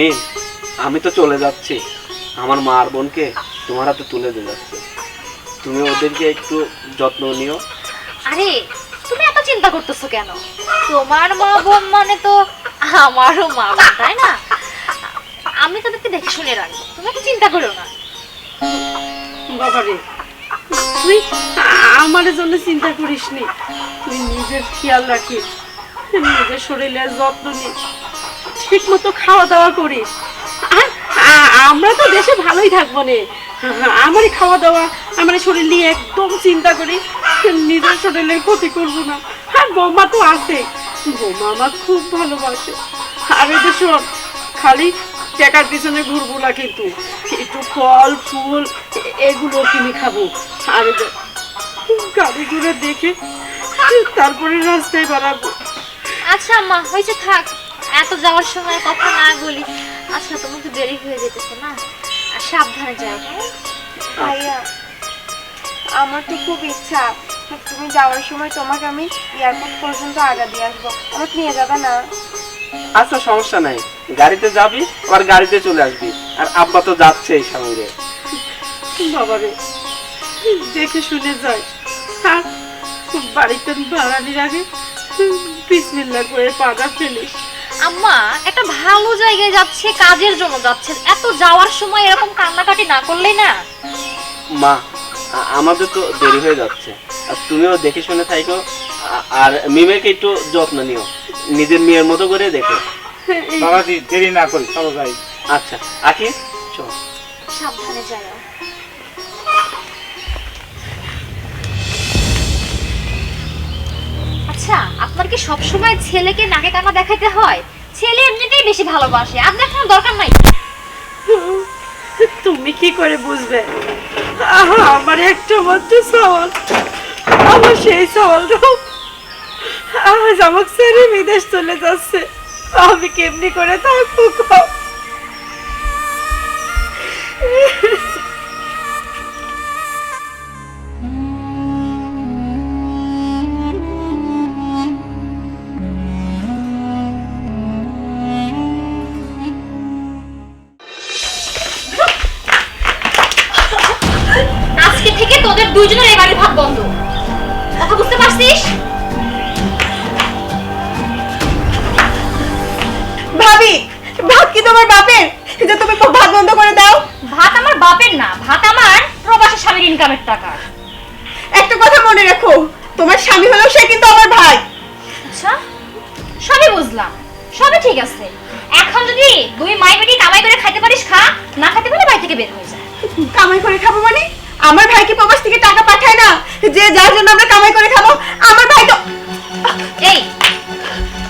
মেয়ে আমি তো চলে যাচ্ছি। আমার মা আর বোনকে তোমার হাতে তুলে দিয়ে যাচ্ছে। তুমি ওদেরকে একটু যত্ন নিও। আরে তুমি এত চিন্তা করতেছো কেন? তোমার মা বোন মানে তো আমারও মা বোন তাই না? আমি তাদেরকে দেখে শুনে রাখব তুমি এত চিন্তা করো না। বাবারে তুই আমার জন্য চিন্তা করিস নি তুই নিজের খেয়াল রাখিস নিজের শরীরের যত্ন নিস। ঠিক মতো খাওয়া দাওয়া করিস। আমরা তো দেশে ভালোই থাকব নে। আমারই খাওয়া দাওয়া আমার শরীর নিয়ে একদম চিন্তা করি। নিজের শরীরের ক্ষতি করব না। আর বৌমা তো আছে। বৌমা আমার খুব ভালোবাসে। আর এদের শোন, খালি টাকার পিছনে ঘুরবো না কিন্তু। একটু ফল, ফুল, এগুলো কিনে খাব। আর গাড়ি ঘুরে দেখে, তারপরে রাস্তায় বেড়াবো। আচ্ছা মা, হয়েছে থাক। এত যাওয়ার সময় কথা না বলি? আচ্ছা তোমার তো দেরি হয়ে যেতেছে না? আর সাবধানে যাও হ্যাঁ? ভাইয়া আমার তো খুব ইচ্ছা তুমি যাওয়ার সময় তোমাকে আমি এয়ারপোর্ট পর্যন্ত আগা দিয়ে আসব। আমাকে নিয়ে যাবে না? আচ্ছা সমস্যা নাই। গাড়িতে যাবি আবার গাড়িতে চলে আসবি। আর আব্বা তো যাচ্ছে এই সঙ্গে। বাবারে দেখে শুনে যাই বাড়িতে বাড়ানির আগে বিসমিল্লা করে পাটা ফেলিস আম্মা একটা ভালো জায়গায় যাচ্ছে কাজের জন্য যাচ্ছে এত যাওয়ার সময় এরকম কান্নাকাটি না করলেই না? মা আমাদের তো দেরি হয়ে যাচ্ছে। আর তুমিও দেখে শুনে থাইকো। আ- আর মিমেকে একটু যত্ন নিও। নিজের মেয়ের মতো করে দেখো। বাবাজি দেরি না করি চলো যাই। আচ্ছা আখি চল। সাবধানে যাও। আচ্ছা আপনার কি সবসময় ছেলেকে নাকে কানা দেখাইতে হয়? ছেলে এমনিতেই বেশি ভালোবাসে আর দেখানোর দরকার নাই? তুমি কি করে বুঝবে? আমার একটা মাত্র সওয়াল। আমার সেই সওয়ালটাও আজ আমাকে ছেড়ে বিদেশ চলে যাচ্ছে। আমি কেমনি করে থাকব থেকে বের হয়ে যায়। কামাই করে খাব মানে? আমার ভাই কি প্রবাস থেকে টাকা পাঠায় না। যে যার জন্য আমরা কামাই করে খাব আমার ভাই তো এই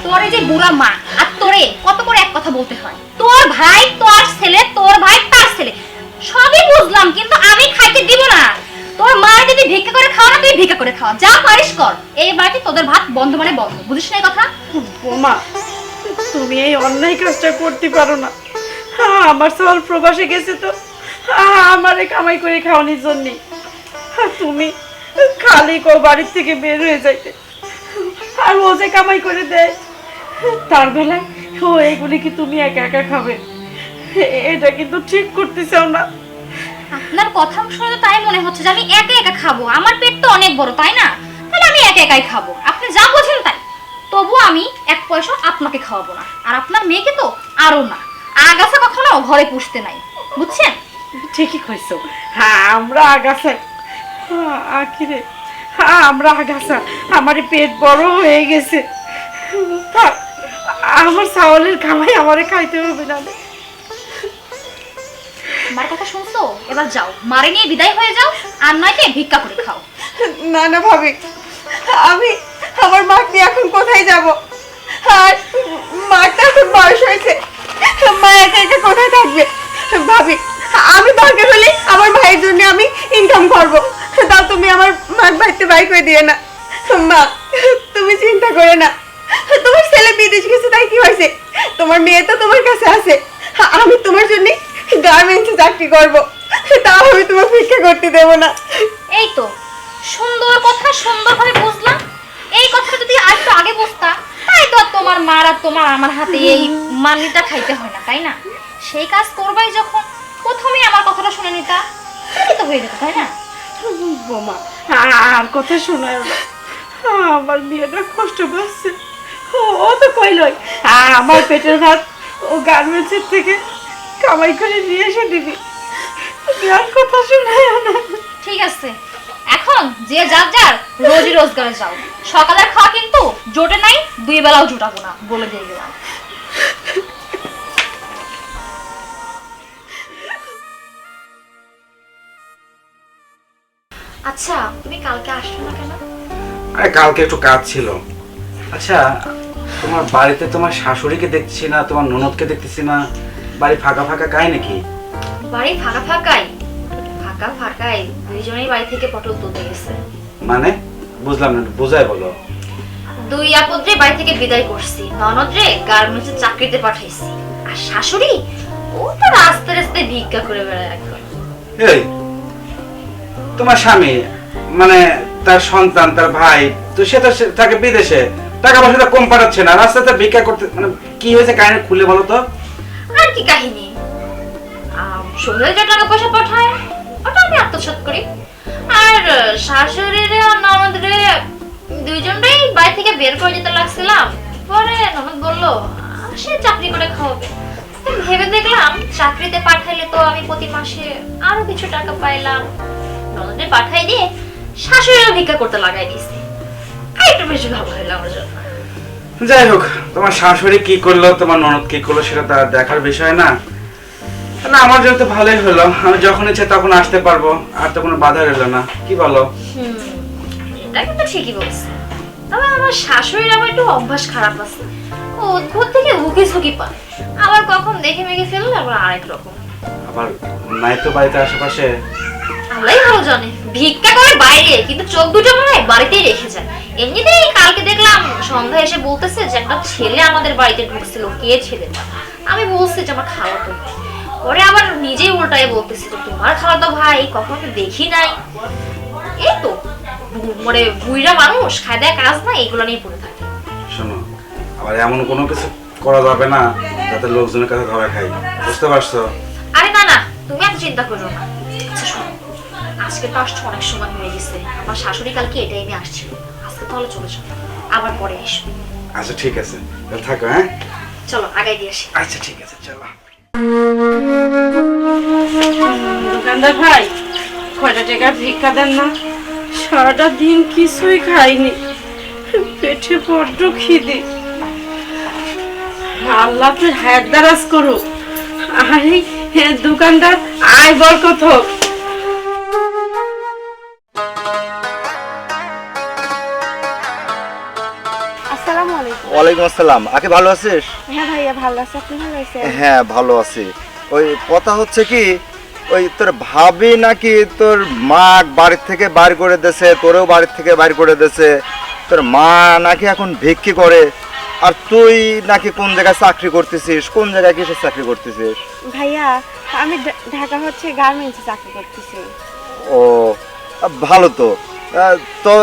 তোর এই যে বুড়া মা আর তোরে কত করে এক কথা বলতে হয়? তোর ভাই তোর ছেলে তোর ভাই তার ছেলে। সবই বুঝলাম কিন্তু আমি খাইতে দিব না। তোর মা যদি ভিক্ষা করে খাওয়া না তুই ভিক্ষা করে খাওয়া। যা পারিস কর। এই বাড়িতে তোদের ভাত বন্ধ মানে বন্ধ। বুঝিস না এই কথা? বোমা তুমি এই অন্যায় কাজটা করতে পারো না। আমার সওয়াল প্রবাসে গেছে তো। আমারে কামাই করে খাওয়ানোর জন্যে। তুমি খালি কো বাড়ির থেকে বের হয়ে যাইতে। আর ও যে কামাই করে দেয়, তার বেলায় ও এগুলি কি তুমি একা একা খাবে? এটা কিন্তু ঠিক করতে চাও না। আপনার কথা শুনে তাই মনে হচ্ছে যে আমি একা একা খাব। আমার পেট তো অনেক বড়, তাই না? তাহলে আমি একা একাই খাব। আপনি যা বোঝেন তাই। তবু আমি এক পয়সা আপনাকে খাওয়াবো না। আর আপনার মেয়েকে তো আরও না। আগাছা কখনো ঘরে পুষতে নাই। বুঝছেন? ঠিকই কইছো। হ্যাঁ আমরা আগাছা। হ্যাঁ, আখিরে। হ্যাঁ আমরা আগাছা। আমার পেট বড় হয়ে গেছে। থাক, আমার চাউলের খামাই আমারে খাইতে হবে না আমার কথা শুনছো? এবার যাও। মারে নিয়ে বিদায় হয়ে যাও আর নয়তো ভিক্ষা করে খাও। না না ভাবি। আমি আমার মাকে এখন কোথায় যাব? আর মার তো এখন বয়স হয়েছে। মা একা একা কোথায় থাকবে? ভাবি আমি দরকার হলে আমার ভাইয়ের জন্য আমি ইনকাম করব। তাও তুমি আমার মার বাড়িতে বাই করে দিয়ে না। মা, তুমি চিন্তা করে না। তোমার ছেলে বিদেশ গেছে, তাই কি হয়েছে? তোমার মেয়ে তো তোমার কাছে আছে। আমি তোমার জন্য গার্মেন্টসে চাকরি করব। তাও আমি তোমার ভিক্ষা করতে দেবো না। এই তো, সুন্দর কথা সুন্দরভাবে বুঝলাম। এই কথা যদি আর একটু আগে বুঝতা, তাই তো তোমার মার আর তোমার আমার হাতে এই মানিটা খাইতে হয় না, তাই না? সেই কাজ করবাই যখন। প্রথমেই আমার কথাটা শুনে নিতা। তাহলে তো হয়ে যেত তাই না? বোমা আর কথা শোনায় আমার কষ্ট পাচ্ছে। ও- ও তো কইলই আমার পেটের ভাত ও গার্মেন্টসের থেকে কামাই করে নিয়ে এসে দিবি। আর কথা শোনায় না। ঠিক আছে। এখন যে যার যার রোজই রোজগারে যাও। সকালের খাওয়া কিন্তু জোটে নাই দুই বেলাও জোটাবো না বলে দিয়ে গেলাম। আচ্ছা তুমি কালকে আসছো না কেন? আরে কালকে একটু কাজ ছিল। আচ্ছা তোমার বাড়িতে তোমার শাশুড়িকে দেখছি না তোমার ননদকে দেখতেছি না। বাড়ি ফাঁকা ফাঁকা কায় নাকি? বাড়ি ফাঁকা ফাঁকাই? ফাঁকা ফাঁকাই দুইজনেই বাড়ি থেকে পটল তুলতে গেছে। মানে? বুঝলাম না বোঝাই বলো। দুই আপদরে বাড়ি থেকে বিদায় করছি। ননদরে গার্মেন্টসে চাকরিতে পাঠাইছি। আর শাশুড়ি? ও তো রাস্তায় রাস্তায় ভিক্ষা করে বেড়ায় এখন। এই তোমার স্বামী মানে তার সন্তান তার ভাই তো সে তো থাকে বিদেশে টাকা পয়সা তো কম পাঠাচ্ছে না রাস্তাতে ভিক্ষা করতে মানে কি হয়েছে কাহিনী খুলে বলো তো? আর কি কাহিনী? টাকা পয়সা পাঠায় ওটা আমি আত্মসাৎ করি। আর শাশুড়িরে আর দুইজনটাই বাড়ি থেকে বের করে যেতে লাগছিলাম। পরে ননদ বলল "আহ, সে চাকরি করে খাওয়াবে? ভেবে দেখলাম চাকরিতে পাঠাইলে তো আমি প্রতি মাসে আরও কিছু টাকা পাইলাম। ননদে পাঠাই দিয়ে শাশুড়িরও ভিক্ষা করতে লাগাই দিয়েছি। একটু বেশি ভালো হইল আমার জন্য। যাই হোক তোমার শাশুড়ি কি করল তোমার ননদ কি করল সেটা তার দেখার বিষয় না। না আমার জন্য তো ভালোই হলো। আমি যখন ইচ্ছে তখন আসতে পারব আর তো কোনো বাধা রইল না। কি বলো? হুম, এটা কিন্তু ঠিকই বলছে। তবে আমার শাশুড়ির আমার একটু অভ্যাস খারাপ আছে। ও অদ্ভুত থেকে হুকি ঝুঁকি পায়। আবার কখন দেখে মেখে ফেললে আবার আরেক রকম। আবার নাই তো বাড়িতে আশেপাশে? আল্লাহ ভালো জানে। ভিক্ষা করে বাইরে কিন্তু চোখ দুটো মনে হয় বাড়িতেই রেখে যায়। এমনিতেই কালকে দেখলাম সন্ধ্যা এসে বলতেছে যে একটা ছেলে আমাদের বাড়িতে ঢুকছিল কে ছেলেটা আমি বলছি যে আমার খাওয়াতো ভাই। পরে আবার নিজেই উল্টায় বলতেছে যে তোমার খাওয়াতো ভাই কখনো তো দেখি নাই। এই তো মানে বুইরা মানুষ খায় দেয় কাজ না এগুলো নিয়ে পড়ে থাকে। শোনো আবার এমন কোনো কিছু করা যাবে না যাতে লোকজনের কাছে ধরা খাই বুঝতে পারছ? আরে না না তুমি এত চিন্তা করো না। আজকে তো আসছো অনেক সময় হয়ে গেছে। আমার শাশুড়ি কালকে এই টাইমে আসছিল। আজকে তাহলে চলে যাও। আবার পরে আসবে। আচ্ছা ঠিক আছে। তাহলে থাকো হ্যাঁ? চলো আগাই দিয়ে আসি। আচ্ছা ঠিক আছে চলো। দোকানদার ভাই কয়টা টাকা ভিক্ষা দেন না? সারাটা দিন কিছুই খাইনি। পেটে বড্ড খিদে। আল্লাহ তো হায়াত দারাজ করুক। আরে হে দোকানদার আয় বরকত হোক। ওয়ালাইকুম আসসালাম। আকে ভালো আছিস? হ্যাঁ ভাইয়া ভালো আছে। আপনি ভালো আছেন? হ্যাঁ ভালো আছি। ওই কথা হচ্ছে কি ওই তোর ভাবি নাকি তোর মা বাড়ির থেকে বাইর করে দেছে তোরেও বাড়ির থেকে বাইর করে দেছে তোর মা নাকি এখন ভিক্ষি করে আর তুই নাকি কোন জায়গায় চাকরি করতেছিস? কোন জায়গায় কিসের চাকরি করতেছিস? ভাইয়া আমি ঢাকা হচ্ছে গার্মেন্টসে চাকরি করতেছি। ও ভালো তো। তো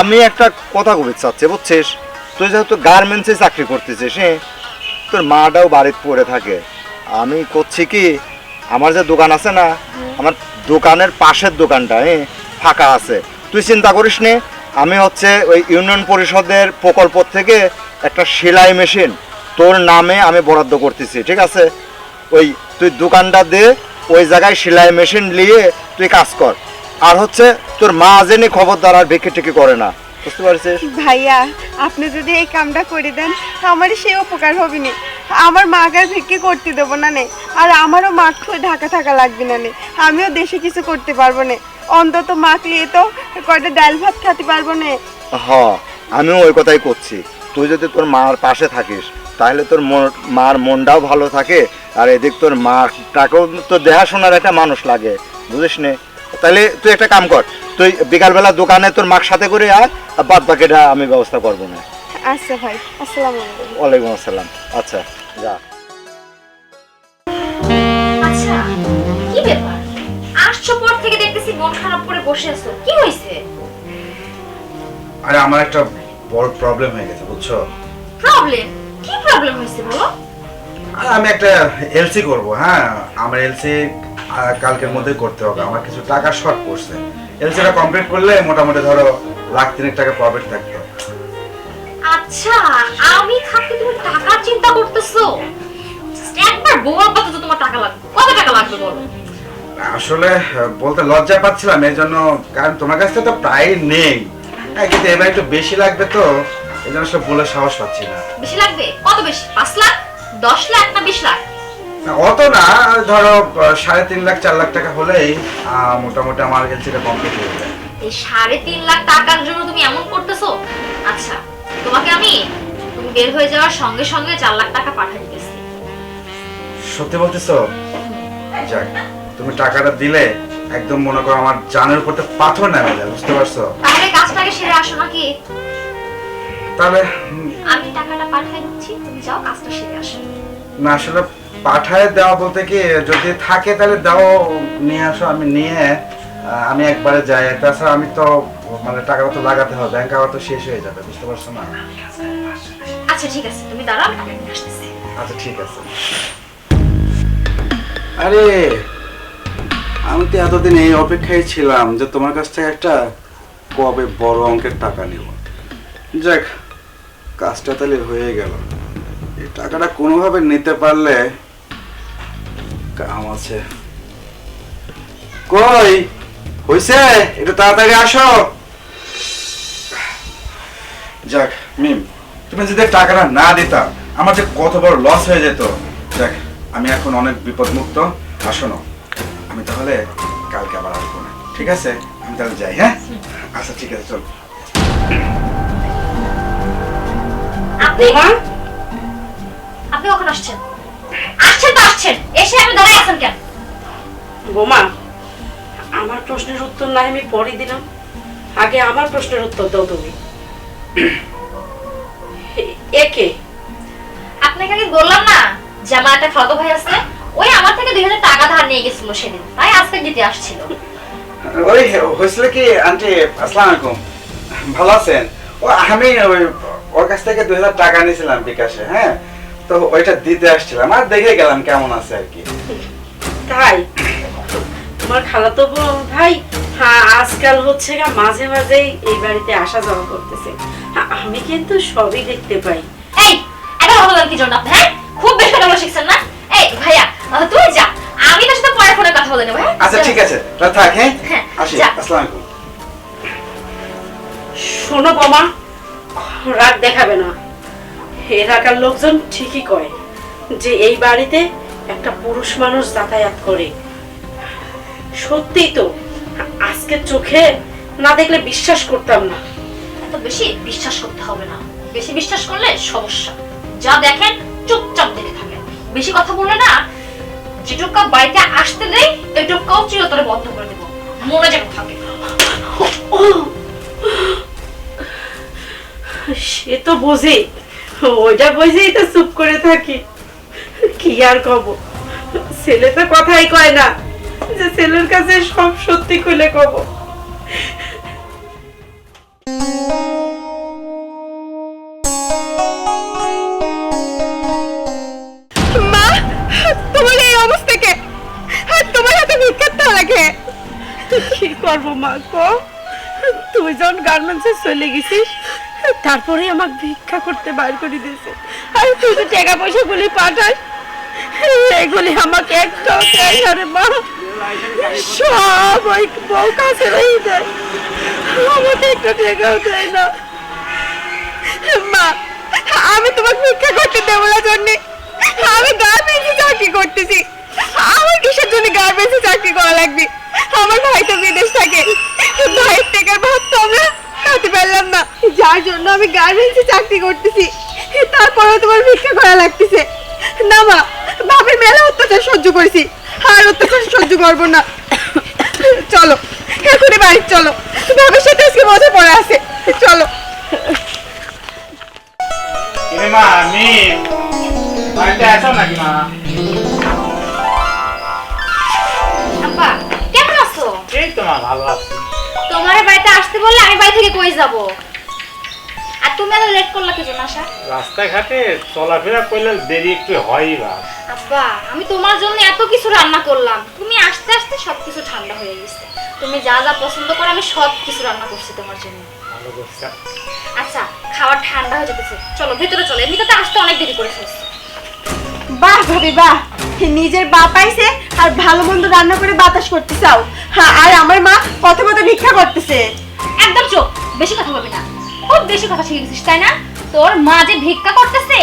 আমি একটা কথা কবি চাচ্ছি বুঝছিস? তুই যেহেতু গার্মেন্টসে চাকরি করতেছিস হ্যাঁ তোর মাটাও বাড়িতে পড়ে থাকে। আমি করছি কি, আমার যে দোকান আছে না, আমার দোকানের পাশের দোকানটা হ্যাঁ ফাঁকা আছে। তুই চিন্তা করিস নে, আমি হচ্ছে ওই ইউনিয়ন পরিষদের প্রকল্প থেকে একটা সেলাই মেশিন তোর নামে আমি বরাদ্দ করতেছি, ঠিক আছে? ওই তুই দোকানটা দে, ওই জায়গায় সেলাই মেশিন নিয়ে তুই কাজ কর। আর হচ্ছে তোর মা জেনে খবরদার আর বিক্রি টিকি করে না। বুঝতে পারছিস ভাইয়া আপনি যদি এই কামটা করে দেন আমার সে উপকার হবে না আমার মাকে আর ভিক্ষে করতে দেবো না নে। আর আমারও খুঁয়ে ঢাকা থাকা লাগবে না নে। আমিও দেশে কিছু করতে পারব না। অন্তত মাক নিয়ে তো কয়টা ডাল ভাত খেতে পারব না। হ আমিও ওই কথাই করছি। তুই যদি তোর মার পাশে থাকিস তাহলে তোর মার মনটাও ভালো থাকে। আর এদিক তোর মাটাকেও তো দেখাশোনার একটা মানুষ লাগে। বুঝিস নে? তাহলে তুই একটা কাম কর তুই বিকালবেলা দোকানে তোর মাক সাথে করে আয় আর বাদ বাকিটা আমি ব্যবস্থা করব না। আচ্ছা ভাই আসসালামু আলাইকুম। ওয়ালাইকুম আসসালাম। আচ্ছা যা। আচ্ছা কি ব্যাপার? আসছো পর থেকে দেখতেছি মন খারাপ করে বসে আছো কি হয়েছে আরে আমার একটা বড় প্রবলেম হয়ে গেছে বুঝছ? প্রবলেম কি প্রবলেম হয়েছে বলো? আমি একটা এলসি করব হ্যাঁ। আমার এলসি কালকের মধ্যে করতে হবে। আমার কিছু টাকা শর্ট পড়ছে। এলসিটা কমপ্লিট করলে মোটামুটি ধরো লাখ তিনেক টাকা প্রফিট থাকতো। আচ্ছা আমি থাকতে তুমি টাকার চিন্তা করতেছো? একবার বল কত তো তোমার টাকা লাগবে। কত টাকা লাগবে বলো? আসলে বলতে লজ্জা পাচ্ছিলাম এই জন্য কারণ তোমার কাছ তো প্রায় নেই। হ্যাঁ কিন্তু এবার একটু বেশি লাগবে তো এই জন্য সব বলে সাহস পাচ্ছি না। বেশি লাগবে? কত বেশি? পাঁচ লাখ? দশ লাখ না বিশ লাখ? অত না ধরো সাড়ে তিন লাখ চার লাখ টাকা হলেই মোটামুটি আমার এলসিটা কমপ্লিট হয়ে যায়। এই সাড়ে তিন লাখ টাকার জন্য তুমি এমন করতেছো? আচ্ছা তোমাকে আমি তুমি বের হয়ে যাওয়ার সঙ্গে সঙ্গে চার লাখ টাকা পাঠিয়ে দিতেছি। সত্যি বলতেছো? যাক তুমি টাকাটা দিলে একদম মনে করো আমার জানের উপর পাথর নেমে যায় বুঝতে পারছ? তাহলে কাজটাকে সেরে আসো নাকি? তাহলে আমি টাকাটা পাঠিয়ে দিচ্ছি তুমি যাও কাজটা সেরে আসো। না আসলে পাঠায় দেওয়া বলতে কি যদি থাকে তাহলে দাও নিয়ে আসো আমি নিয়ে আমি একবারে যাই। তাছাড়া আমি তো মানে টাকাটা তো লাগাতে হবে ব্যাংক আবার তো শেষ হয়ে যাবে বুঝতে পারছ না? আচ্ছা ঠিক আছে তুমি দাঁড়াও টাকা নিয়ে আসতেছি। আচ্ছা ঠিক আছে। আরে আমি তো এতদিন এই অপেক্ষায় ছিলাম যে তোমার কাছ থেকে একটা কবে বড় অঙ্কের টাকা নিব। যাক কাজটা তাহলে হয়ে গেল। এই টাকাটা কোনোভাবে নিতে পারলে কাম আছে। কই? হইছে? একটু তাড়াতাড়ি আসো। যাক, মিম, তুমি যদি টাকাটা না দিতাম আমার যে কত বড় লস হয়ে যেত। দেখ আমি এখন অনেক বিপদমুক্ত। না আমি তাহলে কালকে আবার আসব না। ঠিক আছে? আমি তাহলে যাই হ্যাঁ? আচ্ছা ঠিক আছে, চল। আপনি আপনি কখন আসছেন? আসছেন তো আসছেন। এসে আমি দাঁড়াই আছেন কেন? বোমা আমার প্রশ্নের উত্তর না আমি পরে দিলাম। আগে আমার প্রশ্নের উত্তর দাও তুমি। একে আপনাকে আমি বললাম না যে আমার একটা খালাতো ভাই আছে ওই আমার থেকে দুই হাজার টাকা ধার নিয়ে গেছিল সেদিন। তাই আজকে দিতে আসছিল। ওই হয়েছিল কি আন্টি আসসালামু আলাইকুম। ভালো আছেন? ও আমি ওই ওর কাছ থেকে দুই হাজার টাকা নিয়েছিলাম বিকাশে হ্যাঁ? তো ওইটা দিতে আসছিলাম আর দেখে গেলাম কেমন আছে আর কি। তাই? তোমার খালাতো বোন- ভাই হ্যাঁ আজকাল হচ্ছে গা মাঝে মাঝেই এই বাড়িতে আসা যাওয়া করতেছে। হ্যাঁ, আমি কিন্তু সবই দেখতে পাই। এই এটা কি জন্য? হ্যাঁ? খুব বেশি কথা শিখছেন না? এই ভাইয়া আহ, তুই যা। আমি তোর সাথে পরে ফোনে কথা বলে নেব হ্যাঁ? আচ্ছা ঠিক আছে তাহলে থাক হ্যাঁ? শোনো বোমা রাগ দেখাবে না। এলাকার লোকজন ঠিকই কয় যে এই বাড়িতে একটা পুরুষ মানুষ যাতায়াত করে। সত্যিই তো আজকে চোখে না দেখলে বিশ্বাস করতাম না। এত বেশি বিশ্বাস করতে হবে না। বেশি বিশ্বাস করলে সমস্যা। যা দেখেন চুপচাপ দেখে থাকেন। বেশি কথা বলে না যেটুকা বাড়িতে আসতে দেয় এটুকাও চিরতরে বন্ধ করে দেবো। মনে যেন থাকে। সে তো বোঝে ওইটা বোঝেই তো চুপ করে থাকি। কি আর কব? ছেলে তো কথাই কয় না যে ছেলের কাছে সব সত্যি খুলে কব। মা তোমার এই অবস্থা কে? আর তোমার হাতে ভিক্ষার লাগে কি? করব মা কো তুই যখন গার্মেন্টসে চলে গেছিস তারপরে আমাকে ভিক্ষা করতে বাইর করে দিয়েছে। আর তো টাকা পয়সা গুলি পাঠাস এগুলি আমাকে একটাও দেয় না মা। সব ওই বউ কাছে রয়ে দেয়। আমাকে একটা টাকাও দেয় না। মা, আমি তোমাকে ভিক্ষা করতে দেবো না জন্যে আমি গার্মেন্টসে চাকরি করতেছি। আমার কিসের জন্য গার্মেন্টসে চাকরি করা লাগবে? আমার ভাই তো বিদেশ থাকে ভাইয়ের টাকার ভাত তো আমরা খাতে পারলাম না যার জন্য আমি গার্মেন্টসে চাকরি করতেছি। তারপরেও তোমার ভিক্ষা করা লাগতেছে। না মা বাপের মেলা অত্যাচার সহ্য করেছি। আর অত্যাচার সহ্য করব না। চলো এখনই বাড়ি চলো। বাবার সাথে আজকে মজা পড়ে আছে। চলো। মা আমি বাড়িতে আসো নাকি মা? আব্বা কেমন আছো? এই তো মা ভালো আছি। তোমার বাড়িতে আসতে বললে আমি বাড়ি থেকে কই যাব? তুমি এত লেট করলা কি জন্য আসা রাস্তাঘাটে চলাফেরা করলে দেরি একটু হয়ই বা। আব্বা আমি তোমার জন্য এত কিছু রান্না করলাম। তুমি আস্তে আস্তে সবকিছু ঠান্ডা হয়ে গেছে। তুমি যা যা পছন্দ করো আমি সব কিছু রান্না করছি তোমার জন্য। ভালো করছে? আচ্ছা খাবার ঠান্ডা হয়ে যেতেছে। চলো ভেতরে চলো। এমনিতে তো আসতে অনেক দেরি করে ফেলছি। বাহ ভাবি বাহ। নিজের বাপ আইছে আর ভালো মন্দ রান্না করে বাতাস করতে চাও। হ্যাঁ আর আমার মা কথা পথে ভিক্ষা করতেছে। একদম চোখ বেশি কথা বলবি না। খুব বেশি কথা শিখে গেছিস তাই না? তোর মা যে ভিক্ষা করতেছে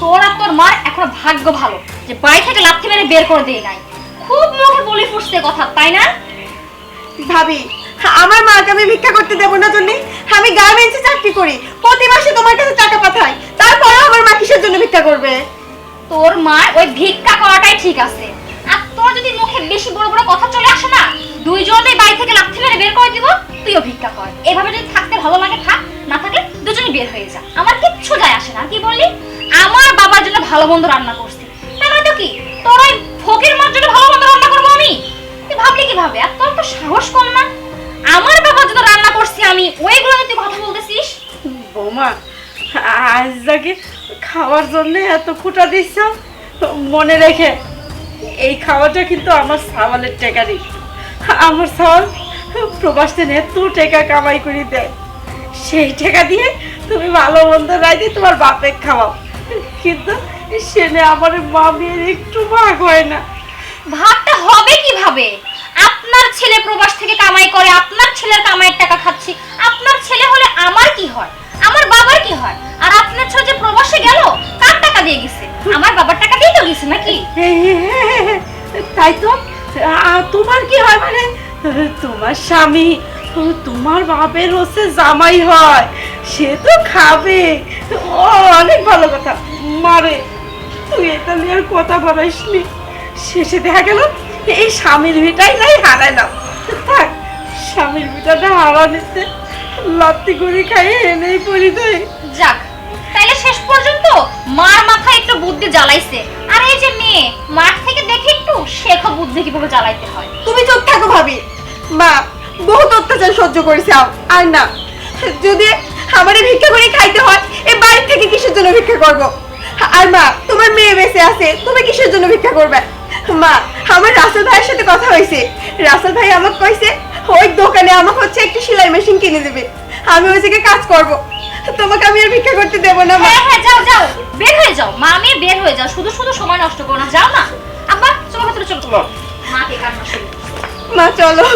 তোর আর তোর মার এখনও ভাগ্য ভালো যে বাড়ি থেকে লাথি মেরে বের করে দিয়ে নাই। খুব মুখে বলি ফুসতে কথা তাই না? ভাবি আমার মাকে আমি ভিক্ষা করতে দেবো না জন্য। আমি গার্মেন্টসে চাকরি করি প্রতি মাসে তোমার কাছে টাকা পাঠাই তারপরেও আমার মা কিসের জন্য ভিক্ষা করবে? তোর মার ওই ভিক্ষা করাটাই ঠিক আছে। আর তোর যদি মুখে বেশি বড় বড় কথা চলে আসে না দুইজনেই বাড়ি থেকে লাথি মেরে বের করে দিব তুইও ভিক্ষা কর। এভাবে যদি থাকতে ভালো লাগে থাক না থাকলে দুজনেই বের হয়ে যা। আমার কিচ্ছু যায় আসে না। কি বললি? আমার বাবার জন্য ভালো মন্দ রান্না করছি। তার মানে তো কি? তোর ওই ফকির মার জন্য ভালো মন্দ রান্না করব আমি? তুই ভাবলি কীভাবে? আর তোর তো সাহস কম না। আমার বাবার জন্য রান্না করছি আমি। ওইগুলো তুই কথা বলতেছিস? বৌমা, আজ যাকে খাওয়ার জন্য এত খুঁটা দিচ্ছ? মনে রেখে, এই খাওয়াটা কিন্তু আমার সাওয়ালের টেকারি। আমার সাওয়াল প্রবাস থেকে এত টাকা কামাই করে দেয়। সেই টাকা দিয়ে তুমি ভালো মন্দ রাইতে তোমার বাপে খাওয়াও। কিন্তু সেনে আমার মা মেয়ের একটু ভাগ হয় না। ভাবতে হবে কীভাবে? আপনার ছেলে প্রবাস থেকে কামাই করে আপনার ছেলের কামাইয়ের টাকা খাচ্ছি। আপনার ছেলে হলে আমার কি হয়? আমার বাবার কি হয়? আর আপনার ছেলে যে প্রবাসে গেল কার টাকা দিয়ে গেছে? আমার বাবার টাকা দিয়ে তো গেছে নাকি? তাই তো। তোমার কি হয় মানে তোমার স্বামী তোমার বাপের হচ্ছে জামাই হয়। সে তো খাবে। ও, অনেক ভালো কথা। মারে তুই এটা নিয়ে আর কথা বাড়াইসনি শেষে দেখা গেল, এই স্বামীর ভিটাই নাই হারাইলাম থাক, স্বামীর ভিটাটা হারানিতে লাত্তি করে খাইয়ে এনেই পড়ি দেয় যাক তাইলে শেষ পর্যন্ত মার মাথায় একটু বুদ্ধি জ্বালাইছে। আর এই যে মেয়ে, মাঠ থেকে দেখে একটু শেখো বুদ্ধি কীভাবে জ্বালাইতে হয়। তুমি চুপ থাকো ভাবি। মা, বহুত অত্যাচার সহ্য করেছে আর না, যদি আমার ভিক্ষা করে খাইতে হয়, এ বাড়ি থেকে কিসের জন্য ভিক্ষা করব? আর মা, তোমার মেয়ে বেঁচে আছে, তুমি কিসের জন্য ভিক্ষা করবে? মা, আমার রাসেল ভাইয়ের সাথে কথা হয়েছে। রাসেল ভাই আমাকে কইছে, ওই দোকানে আমাকে হচ্ছে একটি সেলাই মেশিন কিনে দেবে। আমি ওই জায়গায় কাজ করব। তোমাকে আমি আর ভিক্ষা করতে দেবো না মা। হ্যাঁ হ্যাঁ যাও যাও। বের হয়ে যাও। মা আমি বের হয়ে যাও। শুধু শুধু সময় নষ্ট করো না। যাও না আব্বা চলো ভেতরে চলো। মা। মাকে কান্না শুরু মা চলো।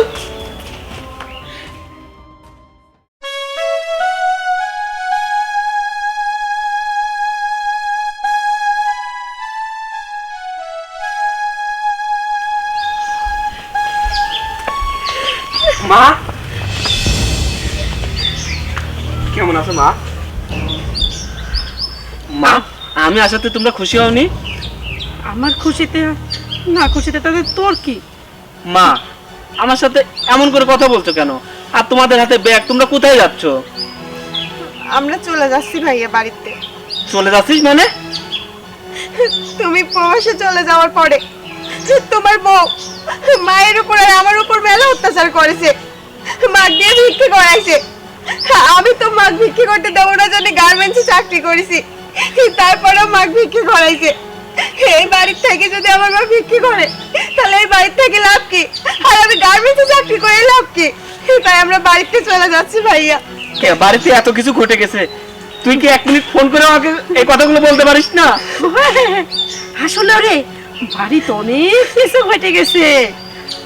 আমি আসাতে তোমরা খুশি হওনি? আমার খুশিতে না খুশিতে তাদের তোর কি? মা আমার সাথে এমন করে কথা বলছো কেন? আর তোমাদের হাতে ব্যাগ তোমরা কোথায় যাচ্ছ? আমরা চলে যাচ্ছি ভাইয়া বাড়িতে। চলে যাচ্ছিস মানে? তুমি প্রবাসে চলে যাওয়ার পরে তোমার বউ মায়ের উপর আর আমার উপর মেলা অত্যাচার করেছে। মাক দিয়ে ভিক্ষে করাইছে। আমি তো মাক ভিক্ষে করতে দেবো না জন্য গার্মেন্টসে চাকরি করেছি। তারপরেও মাক ভিক্ষে করাইছে। এই বাড়ির থেকে যদি আমার মা ভিক্ষে করে তাহলে এই বাড়ির থেকে লাভ কি? আর আমি গার্মেন্টসে চাকরি করে লাভ কি? তাই আমরা বাড়িতে চলে যাচ্ছি ভাইয়া। কে, বাড়িতে এত কিছু ঘটে গেছে। তুই কি এক মিনিট ফোন করে আমাকে এই কথাগুলো বলতে পারিস না? আসলে রে বাড়িতে অনেক কিছু ঘটে গেছে।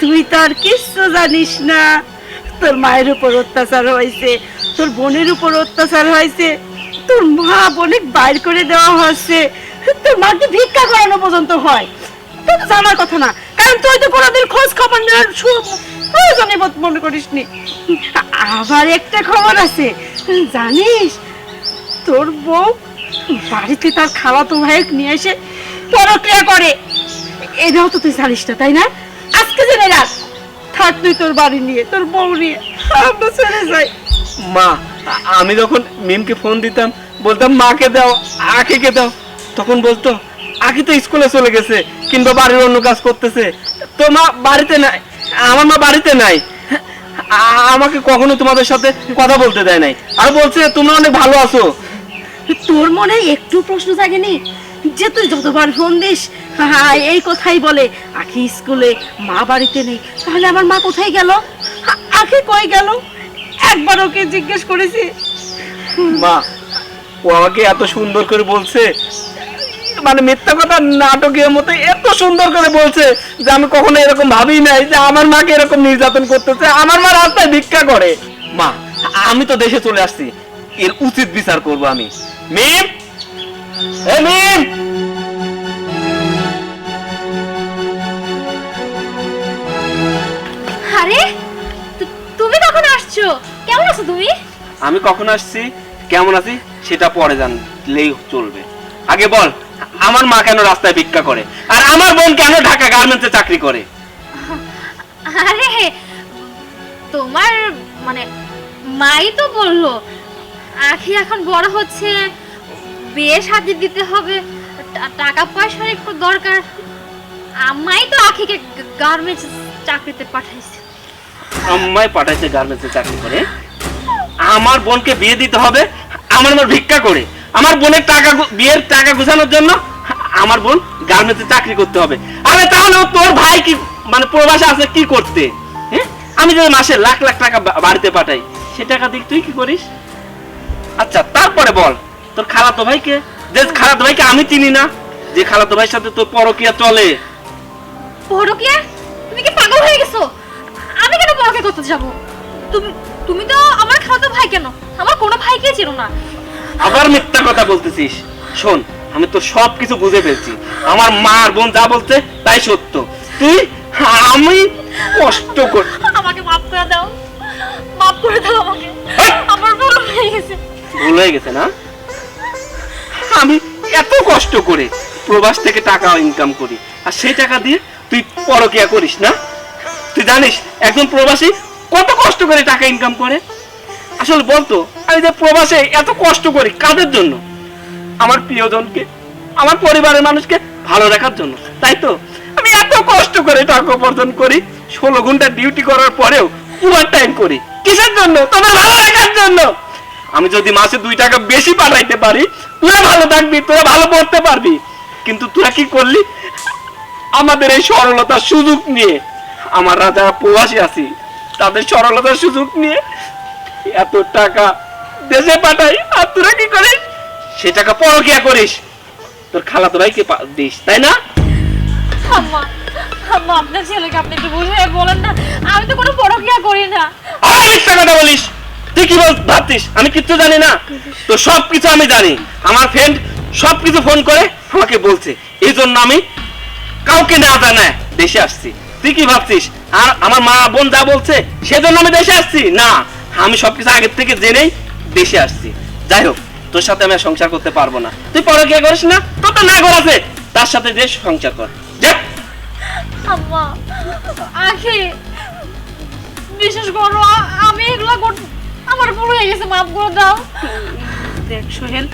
তুই তো আর কিচ্ছু জানিস না। তোর মায়ের উপর অত্যাচার হয়েছে তোর বোনের উপর অত্যাচার হয়েছে। তোর মা অনেক বাইর করে দেওয়া হচ্ছে তোর মাকে ভিক্ষা করানো পর্যন্ত হয়? তোর তো জানার কথা না। কারণ তুই তো কোনোদিন খোঁজ খবর নেওয়ার প্রয়োজনে মনে করিসনি। আবার একটা খবর আছে। জানিস? তোর বউ বাড়িতে তার খালাতো ভাইক নিয়ে এসে পরক্রিয়া করে। এটাও তো তুই জানিস না, তাই না? আজকে জেনে রাখ। থাক তুই তোর বাড়ি নিয়ে, তোর বউ নিয়ে। আমরা চলে যাই। মা আমি যখন মিমকে ফোন দিতাম, বলতাম, মাকে দাও, আখিকে দাও। তখন বলতো, আখি তো স্কুলে চলে গেছে, কিংবা বাড়ির অন্য কাজ করতেছে। তো মা বাড়িতে নাই, আমার মা বাড়িতে নাই। আমাকে কখনো তোমাদের সাথে কথা বলতে দেয় নাই। আর বলছে, তোমরা অনেক ভালো আছো। তোর মনে একটু প্রশ্ন জাগেনি? যে তুই যতবার ফোন দিস হ্যাঁ এই কথাই বলে, আখি স্কুলে মা বাড়িতে নেই, তাহলে আমার মা কোথায় গেল? আখি কই গেল? একবার ওকে জিজ্ঞেস করেছি। মা, ও আমাকে এত সুন্দর করে বলছে। মানে মিথ্যা কথা নাটকীয় মতো এত সুন্দর করে বলছে যে আমি কখনো এরকম ভাবি নাই যে আমার মাকে এরকম নির্যাতন করতেছে, আমার মা রাস্তায় ভিক্ষা করে। মা, আমি তো দেশে চলে আসছি। এর উচিত বিচার করব আমি। মিম! এ মিম! আসছো? কেমন আছো তুমি? আমি কখন আসছি? কেমন আছি? সেটা পরে জানলেই চলবে। আগে বল আমার মা কেন রাস্তায় ভিক্ষা করে? আর আমার বোন কেন ঢাকা গার্মেন্টসে চাকরি করে? আরে তোমার মানে মাই তো বলল আখি এখন বড় হচ্ছে বিয়ে শাদি দিতে হবে টাকা পয়সার একটু দরকার। আম্মাই তো আখিকে গার্মেন্টস চাকরিতে পাঠাইছে। আম্মাই পাঠাইছে গার্মেন্টসে চাকরি করে। আমার বোনকে বিয়ে দিতে হবে, আমার মা ভিক্ষা করে। আমার বোনের টাকা বিয়ের টাকা গুছানোর জন্য আমার বোন গার্মেন্টসে চাকরি করতে হবে। আরে তাহলে তোর ভাই কি মানে প্রবাসে আছে কি করতে? হ্যাঁ? আমি যদি মাসে লাখ লাখ টাকা বাড়িতে পাঠাই, সে টাকা দিক তুই কি করিস? আচ্ছা তারপরে বল, তোর খালাতো ভাইকে? যে খালাতো ভাইকে আমি চিনি না, যে খালাতো ভাইয়ের সাথে তোর পরকিয়া চলে। পরকিয়া? তুমি কি পাগল হয়ে গেছো? আমি কেন পরকিয়া করতে যাব? তুমি তুমি তো আমার খালাতো ভাই কেন? আমার কোনো ভাইকে চেনো না। আবার মিথ্যা কথা বলতেছিস। শোন আমি তো সব কিছু বুঝে ফেলছি। আমার মা আর বোন যা বলছে তাই সত্য। তুই আমি কষ্ট কর আমাকে মাফ করে দাও। মাফ করে দাও আমাকে। আমার ভুল হয়ে গেছে। ভুল হয়ে গেছে না? আমি এত কষ্ট করে প্রবাস থেকে টাকা ইনকাম করি। আর সেই টাকা দিয়ে তুই পরকিয়া করিস না? জানিস, একজন প্রবাসী কত কষ্ট করে টাকা ইনকাম করে? আসলে বলতো, আমি যে প্রবাসে, এত কষ্ট করি কাদের জন্য? আমার প্রিয়জনকে, আমার পরিবারের মানুষকে ভালো রাখার জন্য। তাই তো? আমি এত কষ্ট করে টাকা উপার্জন করি, ষোলো ঘণ্টা ডিউটি করার পরেও ওভার টাইম করি। কিসের জন্য? তোমার ভালো রাখার জন্য। আমি যদি মাসে দুই টাকা বেশি পাঠাইতে পারি তোরা ভালো থাকবি, তোরা ভালো পড়তে পারবি। কিন্তু তোরা কি করলি? আমাদের এই সরলতার সুযোগ নিয়ে। আমরা যারা প্রবাসী আছি। তাদের সরলতার সুযোগ নিয়ে এত টাকা দেশে পাঠাই আর তোরা কি করিস? সে টাকা পরকিয়া করিস। তোর খালাতো ভাইকে পা- দিস তাই না? আম্মা আম্মা আপনার ছেলেকে আপনি একটু বুঝিয়ে বলেন না। আমি তো কোনো পরকিয়া করি না। আর মিথ্যা কথা বলিস। তুই কি বল আমি কিচ্ছু জানি না। তো সব কিছু আমি জানি। আমার ফ্রেন্ড সব কিছু ফোন করে আমাকে বলছে। এই জন্য আমি কাউকে না জানায় দেশে আসছি। তুই কি ভাবছিস? আর আমার মা বোন যা বলছে সেজন্য আমি দেশে আসছি? না আমি সবকিছু আগের থেকে জেনেই দেশে আসছি। যাই হোক তোর সাথে আমি সংসার করতে পারব না। তুই পরকিয়া করিস না তোর তো না ঘর আছে। তার সাথে যে সংসার কর। আম্মা আখি বিশেষ করো আমি এগুলো আমার ভুল হয়ে গেছে মাফ করে দাও। দেখ সোহেল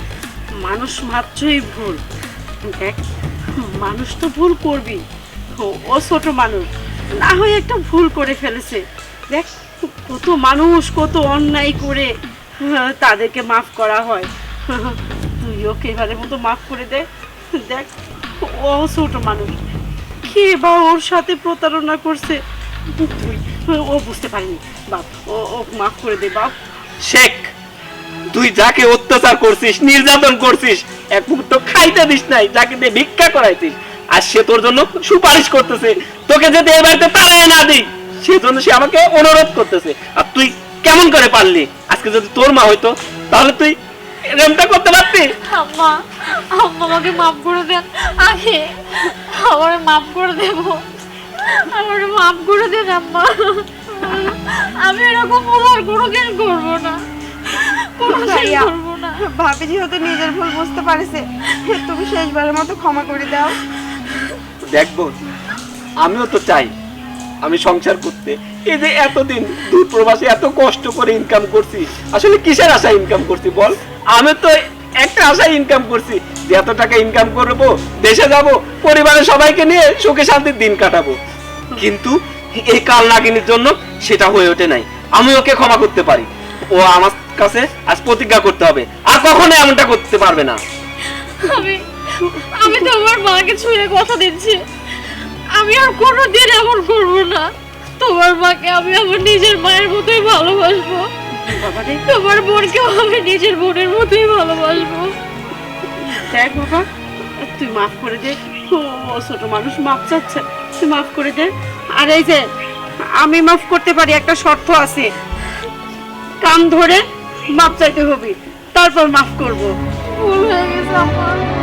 মানুষ মাত্রই ভুল। দেখ মানুষ তো ভুল করবি ও- ও ছোট মানুষ। না হয়ে একটা ভুল করে ফেলেছে। দেখ, কত মানুষ, কত অন্যায় করে তাদেরকে মাফ করা হয়। তুই ওকে এবারের মতো মাফ করে দে। দেখ, ও ছোট মানুষ। কে বা ওর সাথে প্রতারণা করছে? তুই, ও বুঝতে পারিনি। বাপ, ও ও মাফ করে দে, বাপ। শেখ, তুই যাকে অত্যাচার করছিস, নির্যাতন করছিস, এক মুহূর্ত খাইতে দিস নাই, যাকে দিয়ে ভিক্ষা করাইছিস। আর সে তোর জন্য সুপারিশ করতেছে। তোকে যদি এই বাড়িতে তাড়ায় না দিই সেজন্য সে আমাকে অনুরোধ করতেছে। আর তুই কেমন করে পারলি? আজকে যদি তোর মা হইতো তাহলে তুই এরকমটা করতে পারতি? আম্মা আম্মা আমাকে মাফ করে দেন। আগে আমার মাফ করে দেব। আমার মাফ করে দেন আম্মা। আমি এরকম ভুল আর কোনোদিন করব না। কোনোদিন ভাইয়া। করব না। ভাবি যেহেতু নিজের ভুল বুঝতে পারছে। তুমি শেষবারের মতো ক্ষমা করে দাও। দেখব আমিও তো চাই আমি সংসার করতে। এই যে এতদিন দূর প্রবাসে এত কষ্ট করে ইনকাম করছি, আসলে কিসের আশায় ইনকাম করছি বল? আমি তো একটা আশায় ইনকাম করছি, যে এত টাকা ইনকাম করব, দেশে যাব, পরিবারের সবাইকে নিয়ে সুখে শান্তির দিন কাটাবো। কিন্তু এই কাল নাগিনীর জন্য সেটা হয়ে ওঠে নাই। আমি ওকে ক্ষমা করতে পারি। ও আমার কাছে আজ প্রতিজ্ঞা করতে হবে। আর কখনো এমনটা করতে পারবে না। আমি আমি তো আমার মাকে ছুঁয়ে কথা দিচ্ছি। আমি আর কোনোদিন এমন করব না। তোমার মাকে আমি আমার নিজের মায়ের মতোই ভালোবাসবো। তোমার বোনকেও আমি নিজের বোনের মতোই ভালোবাসবো। দেখ বাবা তুই মাফ করে দে। ও ছোট মানুষ মাফ চাচ্ছে। তুই মাফ করে দে। আর এই যে আমি মাফ করতে পারি একটা শর্ত আছে। কান ধরে মাপ চাইতে হবে। তারপর মাফ করব। ভুল হয়ে গেছে আমার।